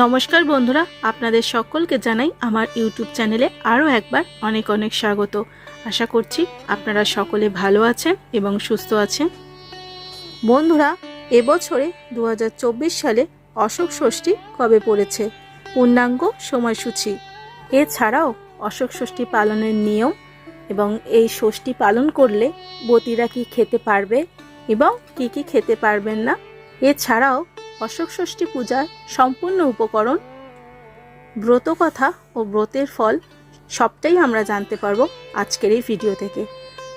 নমস্কার বন্ধুরা, আপনাদের সকলকে জানাই আমার ইউটিউব চ্যানেলে আরও একবার অনেক অনেক স্বাগত। আশা করছি আপনারা সকলে ভালো আছেন এবং সুস্থ আছেন। বন্ধুরা, এবছরে দু হাজার চব্বিশ সালে অশোক ষষ্ঠী কবে পড়েছে? পূর্ণাঙ্গ সময়সূচি। এছাড়াও অশোক ষষ্ঠী পালনের নিয়ম এবং এই ষষ্ঠী পালন করলে বতিরা কি খেতে পারবে এবং কি কি খেতে পারবেন না? এছাড়াও অশোক ষষ্ঠী পূজার সম্পূর্ণ উপকরণ ব্রত কথা ও ব্রতের ফল, সবটাই আমরা জানতে পারব আজকের এই ভিডিও থেকে।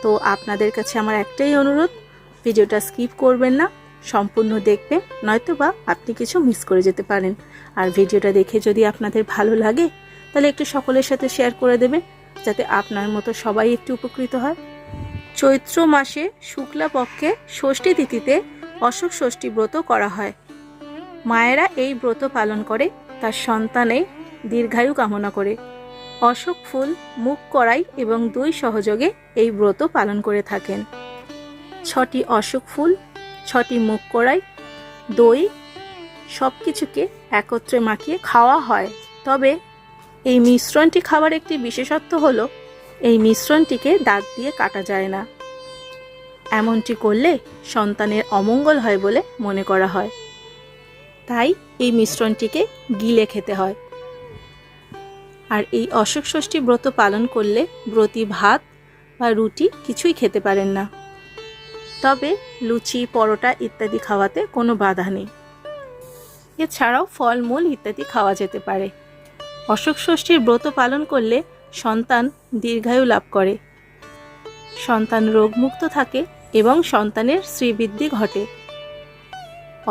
তো আপনাদের কাছে আমার একটাই অনুরোধ, ভিডিওটা স্কিপ করবেন না, সম্পূর্ণ দেখবেন নয়তো বা আপনি কিছু মিস করে যেতে পারেন। আর ভিডিওটা দেখে যদি আপনাদের ভালো লাগে, তাহলে একটু সকলের সাথে শেয়ার করে দেবেন, যাতে আপনার মতো সবাই একটু উপকৃত হয়। চৈত্র মাসে শুক্লা পক্ষে ষষ্ঠী তিথিতে অশোক ষষ্ঠী ব্রত করা হয়। মায়েরা এই ব্রত পালন করে, তার সন্তানে দীর্ঘায়ু কামনা করে। অশোক ফুল মুখ করাই এবং দুই সহযোগে এই ব্রত পালন করে থাকেন। ছটি অশোক ফুল, ছটি মুখ করাই দই সব কিছুকে একত্রে মাখিয়ে খাওয়া হয়। তবে এই মিশ্রণটি খাবার একটি বিশেষত্ব হলো, এই মিশ্রণটিকে দাঁত দিয়ে কাটা যায় না। এমনটি করলে সন্তানের অমঙ্গল হয় বলে মনে করা হয়। তাই এই মিশ্রণটিকে গিলে খেতে হয়। আর এই অশোক ষষ্ঠী ব্রত পালন করলে ব্রতী ভাত বা রুটি কিছুই খেতে পারেন না। তবে লুচি, পরোটা ইত্যাদি খাওয়াতে কোনো বাধা নেই। এছাড়াও ফলমূল ইত্যাদি খাওয়া যেতে পারে। অশোক ষষ্ঠীর ব্রত পালন করলে সন্তান দীর্ঘায়ু লাভ করে। সন্তান রোগমুক্ত থাকে এবং সন্তানের শ্রীবৃদ্ধি ঘটে।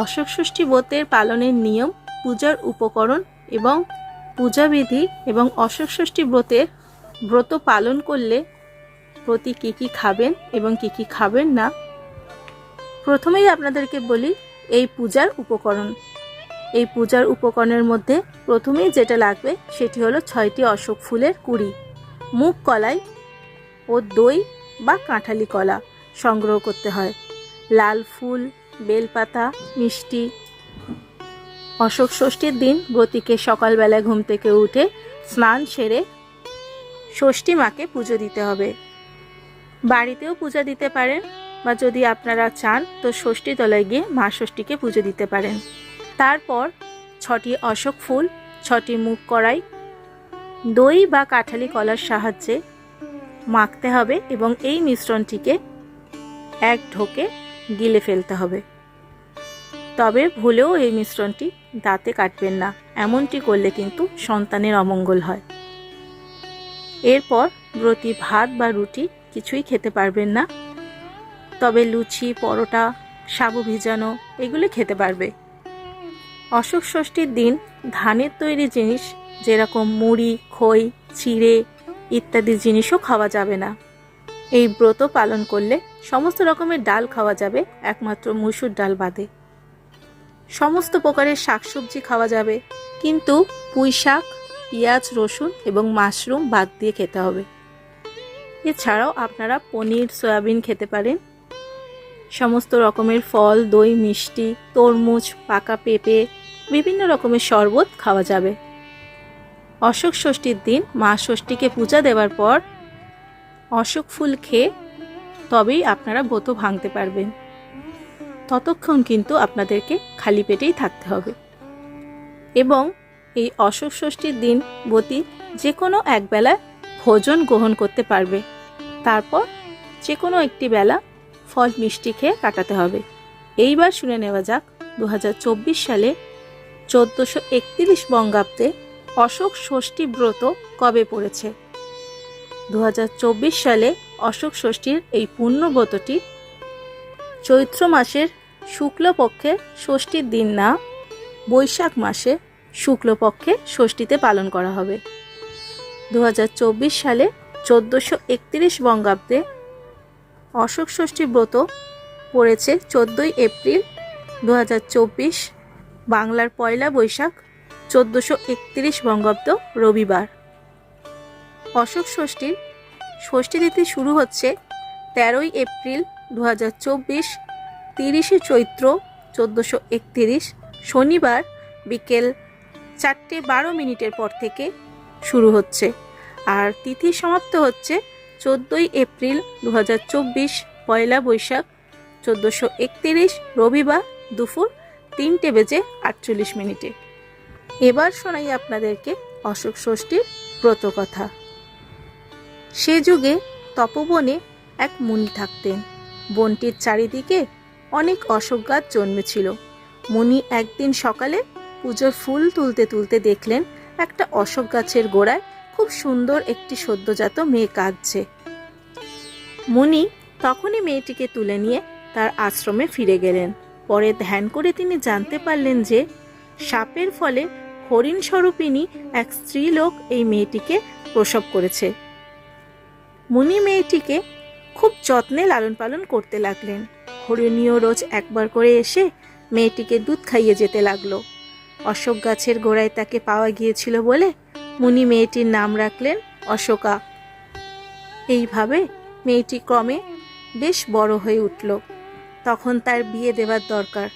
অশোক ষষ্ঠী ব্রতের পালনের নিয়ম, পূজার উপকরণ এবং পূজাবিধি এবং অশোক ষষ্ঠী ব্রতের ব্রত পালন করলে প্রতি কী কী খাবেন এবং কী কী খাবেন না? প্রথমেই আপনাদেরকে বলি, এই পূজার উপকরণ। এই পূজার উপকরণের মধ্যে প্রথমেই যেটা লাগবে সেটি হলো ছয়টি অশোক ফুলের কুড়ি, মুগ কলাই ও দই বা কাঁঠালি কলা সংগ্রহ করতে হয়। লাল ফুল বেলপাতা, মিষ্টি। অশোক ষষ্ঠীর দিন ব্রতীকে সকালবেলায় ঘুম থেকে উঠে স্নান সেরে ষষ্ঠী মাকে পুজো দিতে হবে। বাড়িতেও পূজা দিতে পারেন বা যদি আপনারা চান তো ষষ্ঠী তলায় গিয়ে মা ষষ্ঠীকে পুজো দিতে পারেন। তারপর ছটি অশোক ফুল, ছটি মুখ কড়াই, দই বা কাঠালি কলার সাহায্যে মাখতে হবে এবং এই মিশ্রণটিকে এক ঢোকে গিলে ফেলতে হবে। তবে ভুলেও এই মিশ্রণটি দাঁতে কাটবেন না, এমনটি করলে কিন্তু সন্তানের অমঙ্গল হয়। এরপর ব্রতী ভাত বা রুটি কিছুই খেতে পারবেন না। তবে লুচি, পরোটা, সাবু ভিজানো এগুলি খেতে পারবে। অশোক ষষ্ঠীর দিন ধানের তৈরি জিনিস, যেরকম মুড়ি, খই, চিড়ে ইত্যাদি জিনিসও খাওয়া যাবে না। এই ব্রত পালন করলে সমস্ত রকমের ডাল খাওয়া যাবে, একমাত্র মুসুর ডাল বাদে। সমস্ত প্রকারের শাকসবজি খাওয়া যাবে, কিন্তু পুঁই শাক, পেঁয়াজ, রসুন এবং মাশরুম বাদ দিয়ে খেতে হবে। এছাড়াও আপনারা পনির, সয়াবিন খেতে পারেন। সমস্ত রকমের ফল, দই, মিষ্টি, তরমুজ, পাকা পেঁপে, বিভিন্ন রকমের শরবত খাওয়া যাবে। অশোক ষষ্ঠীর দিন মা ষষ্ঠীকে পূজা দেওয়ার পর অশোক ফুল খেয়ে তবেই আপনারা ব্রত ভাঙতে পারবেন। ততক্ষণ কিন্তু আপনাদেরকে খালি পেটেই থাকতে হবে। এবং এই অশোক ষষ্ঠীর দিন বতী যে কোনো একবেলা ভোজন গ্রহণ করতে পারবে। তারপর যে কোনো একটি বেলা ফল মিষ্টি খেয়ে কাটাতে হবে। এইবার শুনে নেওয়া যাক দু হাজার চব্বিশ সালে চোদ্দোশো একত্রিশ বঙ্গাব্দে অশোক ষষ্ঠী ব্রত কবে পড়েছে। দু হাজার চব্বিশ সালে অশোক ষষ্ঠীর এই পুণ্যব্রতটি চৈত্র মাসের শুক্লপক্ষে ষষ্ঠীর দিন না, বৈশাখ মাসে শুক্লপক্ষে ষষ্ঠীতে পালন করা হবে। দু হাজার চব্বিশ সালে চোদ্দোশো একত্রিশ বঙ্গাব্দে অশোক ষষ্ঠী ব্রত পড়েছে চোদ্দোই এপ্রিল দু হাজার চব্বিশ, বাংলার পয়লা বৈশাখ চোদ্দোশো একত্রিশ বঙ্গাব্দ রবিবার। অশোক ষষ্ঠীর ষষ্ঠী তিথি শুরু হচ্ছে তেরোই এপ্রিল দু হাজার চব্বিশ, তিরিশে চৈত্র চোদ্দোশো একতিরিশ, শনিবার বিকেল চারটে বারো মিনিটের পর থেকে শুরু হচ্ছে। আর তিথি সমাপ্ত হচ্ছে চোদ্দোই এপ্রিল দু হাজার চব্বিশ, পয়লা বৈশাখ চোদ্দোশো একতিরিশ, রবিবার দুপুর তিনটে বেজে আটচল্লিশ মিনিটে। এবার শোনাই আপনাদেরকে অশোক ষষ্ঠীর ব্রতকথা। সে যুগে তপবনে এক মুনি থাকতেন। বনটির চারিদিকে অনেক অশোক গাছ জন্মেছিল। মুনি একদিন সকালে পুজোর ফুল তুলতে তুলতে দেখলেন, একটা অশোক গাছের গোড়ায় খুব সুন্দর একটি সদ্যজাত মেয়ে কাঁদছে। মুনি তখনই মেয়েটিকে তুলে নিয়ে তার আশ্রমে ফিরে গেলেন। পরে ধ্যান করে তিনি জানতে পারলেন যে, সাপের ফলে হরিণ স্বরূপিণী এক স্ত্রীলোক এই মেয়েটিকে প্রসব করেছে। মুনি মেয়েটিকে খুব যত্নে লালন পালন করতে লাগলেন। হরিণীও রোজ একবার করে এসে মেয়েটিকে দুধ খাইয়ে যেতে লাগল। অশোক গাছের গোড়ায় তাকে পাওয়া গিয়েছিল বলে মুনি মেয়েটির নাম রাখলেন অশোকা। এইভাবে মেয়েটি ক্রমে বেশ বড় হয়ে উঠল। তখন তার বিয়ে দেওয়ার দরকার।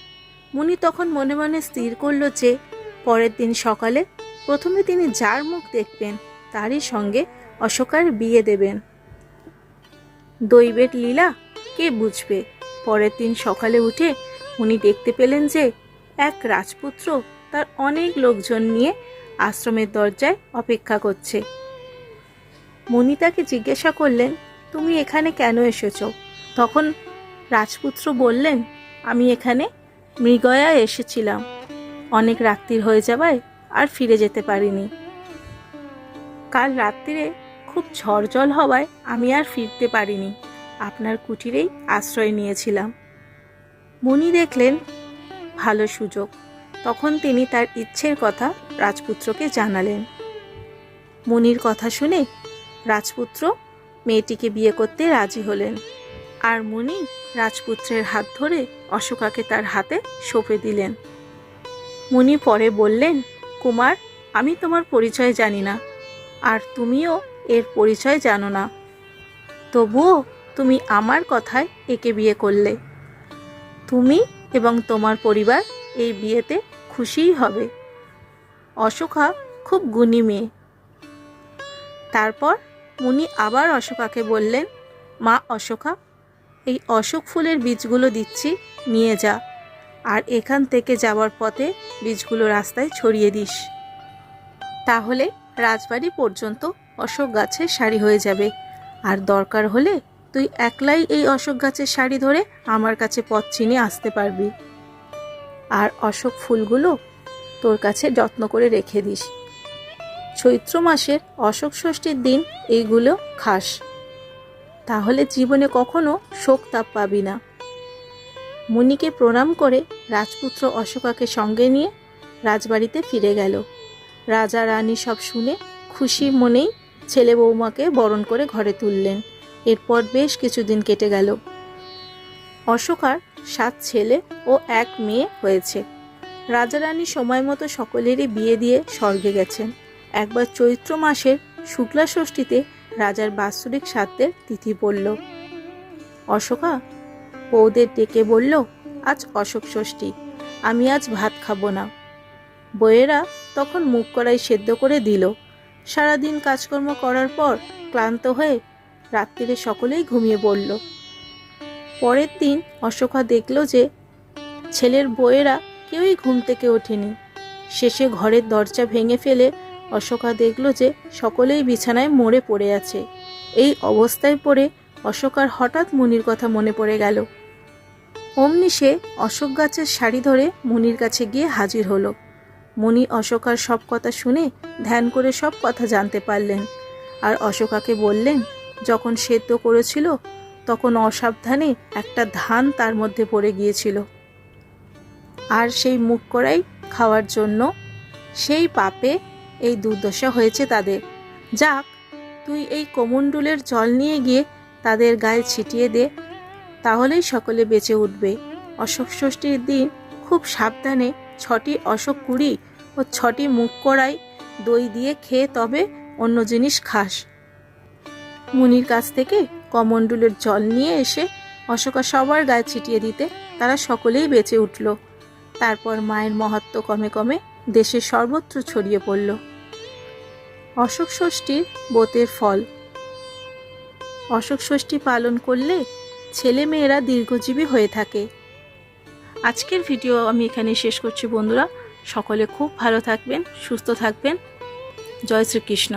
মুনি তখন মনে মনে স্থির করল যে পরের দিন সকালে প্রথমে তিনি যার মুখ দেখবেন, তারই সঙ্গে অশোকার বিয়ে দেবেন। দৈবের লীলা? কে বুঝবে? পরের দিন সকালে উঠে উনি দেখতে পেলেন যে এক রাজপুত্র তার অনেক লোকজন নিয়ে আশ্রমের দরজায় অপেক্ষা করছে। মুনি তাকে জিজ্ঞাসা করলেন, তুমি এখানে কেন এসেছ? তখন রাজপুত্র বললেন, আমি এখানে মৃগয়া এসেছিলাম। অনেক রাত্রির হয়ে যাওয়ায় আর ফিরে যেতে পারিনি। কাল রাত্রিরে খুব ঝড় জল হওয়ায় আমি আর ফিরতে পারিনি। আপনার কুটিরেই আশ্রয় নিয়েছিলাম। মুনি দেখলেন, ভালো সুযোগ। তখন তিনি তার ইচ্ছের কথা রাজপুত্রকে জানালেন। মুনির কথা শুনে রাজপুত্র মেয়েটিকে বিয়ে করতে রাজি হলেন আর মুনি রাজপুত্রের হাত ধরে অশোকাকে তার হাতে সঁপে দিলেন। মুনি পরে বললেন, কুমার, আমি তোমার পরিচয় জানি না। আর তুমিও এর পরিচয় জানো না। তবুও তুমি আমার কথায় একে বিয়ে করলে। তুমি এবং তোমার পরিবার এই বিয়েতে খুশিই হবে। অশোকা খুব গুণী মেয়ে। তারপর মুনি আবার অশোকাকে বললেন, মা অশোকা, এই অশোক ফুলের বীজগুলো দিচ্ছি, নিয়ে যা। আর এখান থেকে যাওয়ার পথে বীজগুলো রাস্তায় ছড়িয়ে দিস। তাহলে রাজবাড়ি পর্যন্ত অশোক গাছের শাড়ি হয়ে যাবে। আর দরকার হলে তুই একলাই এই অশোক গাছের শাড়ি ধরে আমার কাছে পথ চিনে আসতে পারবি। আর অশোক ফুলগুলো তোর কাছে যত্ন করে রেখে দিস। চৈত্র মাসের অশোক ষষ্ঠীর দিন এইগুলো খাস। তাহলে জীবনে কখনো শোক তাপ পাবি না। মুনিকে প্রণাম করে রাজপুত্র অশোকাকে সঙ্গে নিয়ে রাজবাড়িতে ফিরে গেল। রাজা রানী সব শুনে খুশি মনেই ছেলে বৌমাকে বরণ করে ঘরে তুললেন। এরপর বেশ কিছুদিন কেটে গেল। অশোকার সাত ছেলে ও এক মেয়ে হয়েছে। রাজা রানী সময় মতো সকলেরই বিয়ে দিয়ে স্বর্গে গেছেন। একবার চৈত্র মাসের শুক্লা ষষ্ঠীতে রাজার বাৎসরিক শ্রাদ্ধের তিথি পড়ল। অশোকা বৌদের ডেকে বলল, আজ অশোক ষষ্ঠী, আমি আজ ভাত খাব না। বইয়েরা তখন মুখ কড়াই সেদ্ধ করে দিল। সারাদিন কাজকর্ম করার পর ক্লান্ত হয়ে রাত্রিরে সকলেই ঘুমিয়ে পড়ল। পরের দিন অশোকা দেখল যে ছেলের বইয়েরা কেউই ঘুম থেকে ওঠেনি। শেষে ঘরের দরজা ভেঙে ফেলে অশোকা দেখল যে সকলেই বিছানায় মরে পড়ে আছে। এই অবস্থায় পড়ে অশোকার হঠাৎ মুনির কথা মনে পড়ে গেল। অমনি সে অশোক গাছের শাড়ি ধরে মুনির কাছে গিয়ে হাজির হলো। মুনি অশোকার সব কথা শুনে ধ্যান করে সব কথা জানতে পারলেন। আর অশোকাকে বললেন, যখন সেদ্ধ করেছিল, তখন অসাবধানে একটা ধান তার মধ্যে পড়ে গিয়েছিল। আর সেই মুখ করাই খাওয়ার জন্য সেই পাপে এই দুর্দশা হয়েছে তাদের। যাক, তুই এই কোমণ্ডুলের জল নিয়ে গিয়ে তাদের গায়ে ছিটিয়ে দে, তাহলেই সকলে বেঁচে উঠবে। অশোক ষষ্ঠীর দিন খুব সাবধানে ছটি অশোক কুড়ি ও ছটি মুখ কড়াই, দই দিয়ে খেয়ে তবে অন্য জিনিস খাস। মুনির কাছ থেকে কমণ্ডুলের জল নিয়ে এসে অশোকা সবার গায়ে ছিটিয়ে দিতে তারা সকলেই বেঁচে উঠল। তারপর মায়ের মহত্ব কমে কমে দেশের সর্বত্র ছড়িয়ে পড়ল। অশোক ষষ্ঠীর বোতের ফল। অশোক ষষ্ঠী পালন করলে ছেলে মেয়েরা দীর্ঘজীবী হয়ে থাকে। আজকের ভিডিও আমি এখানে শেষ করছি বন্ধুরা। সকলে খুব ভালো থাকবেন, সুস্থ থাকবেন। জয় শ্রীকৃষ্ণ।